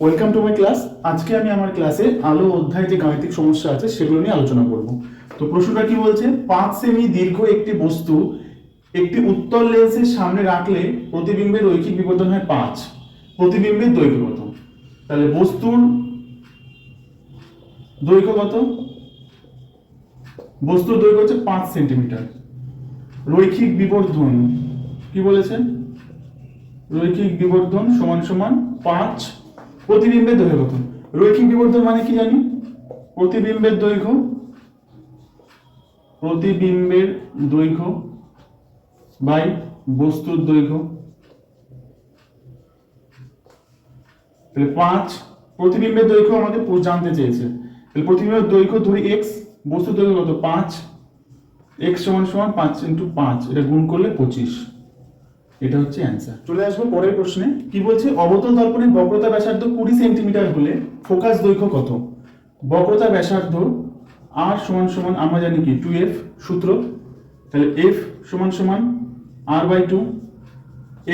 Welcome to my class আজকে আমি আমার ক্লাসে আলো অধ্যায় যে গাণিতিক সমস্যা আছে, সেগুলো নিয়ে আলোচনা করব। তো প্রশ্নটা কি বলছে? পাঁচ সেমি দীর্ঘ একটি বস্তু একটি উত্তল লেন্সের সামনে রাখলে প্রতিবিম্বের রৈখিক বিবর্তন হয় পাঁচ। প্রতিবিম্বের দৈর্ঘ্য কত? তাহলে বস্তুর দৈর্ঘ্য কত? বস্তুর দৈর্ঘ্য হচ্ছে পাঁচ সেন্টিমিটার। রৈখিক বিবর্ধন, কি বলেছেন রৈখিক বিবর্ধন সমান সমান পাঁচ প্রতিবিম্বের দৈর্ঘ্য কত? রৈখিক বিবর্ধন মানে কি জানি? প্রতিবিম্বের দৈর্ঘ্য? প্রতিবিম্বের দৈর্ঘ্য বাই বস্তুর দৈর্ঘ্য। তাহলে পাঁচ, প্রতিবিম্বের দৈর্ঘ্য আমাদের জানতে চেয়েছে। তাহলে প্রতিবিম্বের দৈর্ঘ্য ধরি এক্স বস্তুর দৈর্ঘ্য কত? পাঁচ। এক্স সমান সমান পাঁচ ইন্টু পাঁচ, এটা গুণ করলে পঁচিশ। এটা হচ্ছে অ্যান্সার চলে আসব পরের প্রশ্নে। কি বলছে? অবতল দর্পণের বক্রতা ব্যাসার্ধ কুড়ি সেন্টিমিটার হলে ফোকাস দৈর্ঘ্য কত? বক্রতা ব্যাসার্ধ আর সমান সমান, আমরা জানি কি? টু এফ সূত্র। তাহলে এফ সমান সমান আর বাই টু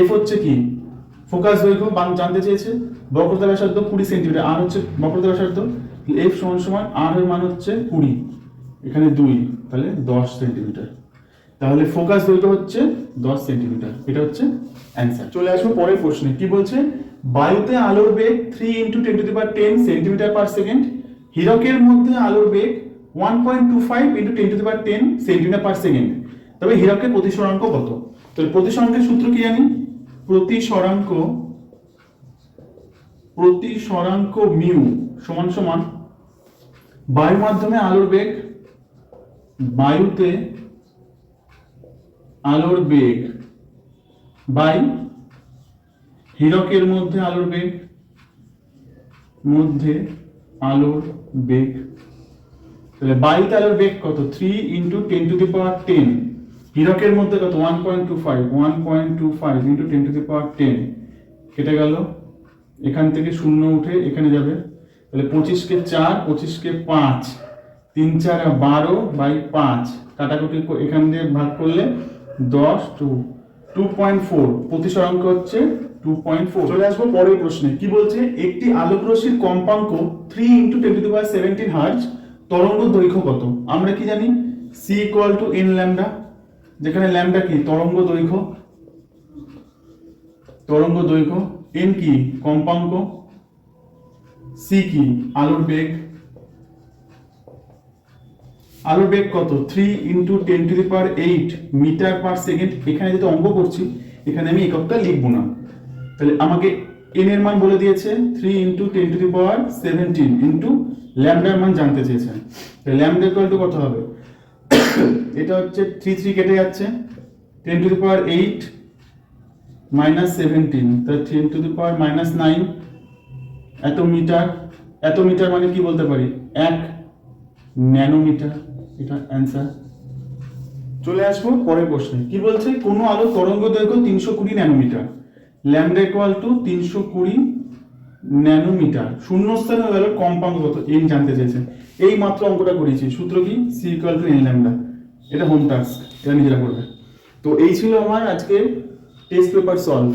এফ হচ্ছে কি? ফোকাস দৈর্ঘ্য জানতে চেয়েছে। বক্রতা ব্যাসার্ধ কুড়ি সেন্টিমিটার আর হচ্ছে বক্রতা ব্যাসার্ধ। এফ সমান সমান আর এর মান হচ্ছে কুড়ি। এখানে দুই, তাহলে দশ সেন্টিমিটার। তাহলে ফোকাস দৈর্ঘ্য হচ্ছে দশ সেন্টিমিটার এটা হচ্ছে অ্যান্সার চলে আসব পরের প্রশ্নে, কি বলছে? বায়ুতে আলোর বেগ three into ten to the power ten centimetre per second হীরকের মধ্যে আলোর বেগ one point two five into ten to ten centimetre per second তবে হীরকের প্রতিসরাঙ্ক কত? তাহলে প্রতিসরাঙ্কের সূত্র কি জানি? প্রতিসরাঙ্ক প্রতিসরাঙ্ক মিউ সমান সমান বায়ু মাধ্যমে আলোর বেগ বায়ুতে আলোর বেগ বাই হীরকের মধ্যে আলোর বেগ, মধ্যে আলোর বেগ। তাহলে বায়ুতে আলোর বেগ কত? Three into ten to the power ten হীরকের মধ্যে কত? One point two five one point two five into ten to the power ten কেটে গেল। এখান থেকে শূন্য উঠে এখানে যাবে। তাহলে পঁচিশকে চার, পঁচিশকে পাঁচ। তিন চার বারো বাই পাঁচ। কাটাকুটি এখান দিয়ে ভাগ করলে দশ, টু টু পয়েন্ট ফোর প্রতিসরাঙ্ক হচ্ছে টু পয়েন্ট ফোর চলে আসব পরের প্রশ্নে। কি বলছে? একটি আলোক রশ্মির কম্পাঙ্ক three into ten to the power seventeen hertz তরঙ্গ দৈর্ঘ্য কত? আমরা কি জানি? C equal to N lambda যেখানে ল্যামডা কি? তরঙ্গ দৈর্ঘ্য। তরঙ্গ দৈর্ঘ্য। এন কি? কম্পাঙ্ক। সি কি? আলোর বেগ। আলোর বেগ কত? Three into ten to the power eight metre per second এখানে যেহেতু অঙ্ক করছি, এখানে আমি এককটা লিখব না। তাহলে আমাকে এন এর মান বলে দিয়েছে three into ten to the power seventeen into ল্যামডার মান জানতে চেয়েছেন। ল্যামডা ইকুয়াল টু কত হবে? এটা হচ্ছে থ্রি থ্রি কেটে যাচ্ছে। Ten to the power eight minus seventeen তাহলে ten to the power minus nine এত মিটার এত মিটার মানে কি বলতে পারি? এক ন্যানোমিটার এটা অ্যান্সার চলে আসব, পরের প্রশ্নে। কি বলছে? কোনো আলো তরঙ্গ দৈর্ঘ্য তিনশো কুড়ি ন্যানোমিটার। ল্যামডা ইকুয়াল টু তিনশো কুড়ি ন্যানোমিটার। শূন্যস্থান গেল কম্পাঙ্ক কত এন জানতে চেয়েছেন এই মাত্র অঙ্কটা করেছি। সূত্র কি? C equal to N lambda এটা হোম টাস্ক এটা নিজেরা করবে। তো এই ছিল আমার আজকে টেস্ট পেপার সলভ